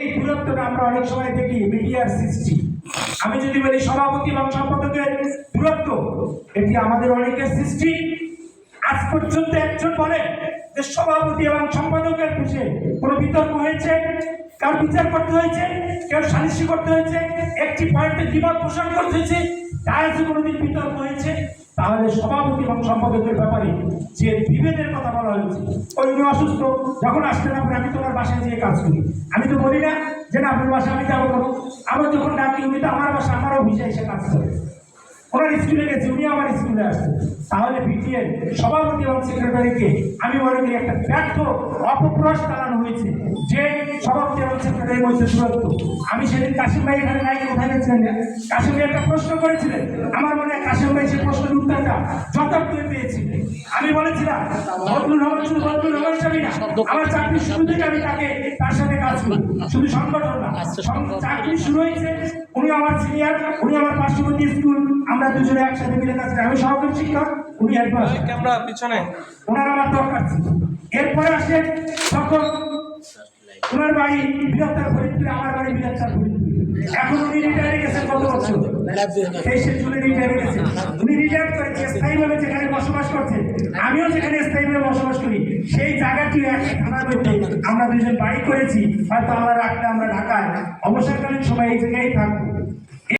এই দূরত্বটা আমরা অনেক সময় দেখি মিডিয়ার সৃষ্টি। আমি যদি বলি সভাপতি এবং সম্পাদকের দূরত্ব, এটি আমাদের অনেকের সৃষ্টি। আজ পর্যন্ত একজন বলে যে সভাপতি এবং সম্পাদকের বিষয়ে কোনো বিতর্ক হয়েছে, কার বিচার করতে হয়েছে কেউ সালিশি করতে হয়েছে, একটি পয়েন্টে দ্বিমত পোষণ হয়েছে, তার যে কোনোদিন বিতর্ক হয়েছে তাহলে সভাপতি এবং সম্পাদকের ব্যাপারে যে বিভেদের কথা বলা হয়েছে, ওই উনি অসুস্থ, যখন আসতেন আপনি আমি তোমার বাসায় যেয়ে কাজ করি। আমি তো বলি না যে না, আপনার বাসায় আমি যাব কেন আমার যখন ডাকি, উনি তো আমার বাসা আমার অফিসে এসে কাজ করে। ওনার স্কুলে গেছে, উনি আমার স্কুলে আসছে। তাহলে বিটিএর সভাপতি এবং সেক্রেটারিকে আমি মনে করি একটা ব্যর্থ, অপপ্রয়াস চালানো হয়েছে। যে সভাপতি এবং সেক্রেটারির মধ্যে দূরত্ব। আমি সেদিন কাশিম ভাই এখানে নাই, কোথায় গেছিলেন? কাশিম ভাই একটা প্রশ্ন করেছিলেন। আমার মনে উত্তরটা যথার্থ পেয়েছি। আমি বলেছিলাম বদলুর রহমান শুধু বদলুর রহমান হিসাবে না আমার চাকরি শুরু থেকে আমি তাকে তার সাথে কাজ করি। শুধু সংগঠন না সং- চাকরি শুরু হয়েছে। উনি আমার সিনিয়র উনি আমার পার্শ্ববর্তী স্কুল। আমরা দুজনে একসাথে মিলে কাজ করি। আমি সহকারী শিক্ষক উনি হেডমাস্টার ক্যামেরা পিছনে। ওনার আমার দরকার ছিল। এরপরে আসে তখন ওনার বাড়ি বৃহত্তর ফরিদপুরে আমার বাড়ি বৃহত্তর ফরিদপুরে এখন উনি রিটায়ারে রিটায়ারে যেখানে বসবাস আমিও যেখানে স্থায়ীভাবে বসবাস করি। সেই জায়গাটি আমরা দুজন বাড়ি করেছি, হয়তো আমরা রাখলে আমরা ঢাকায় অবসরকালীন সময় এই জায়গায় থাকব।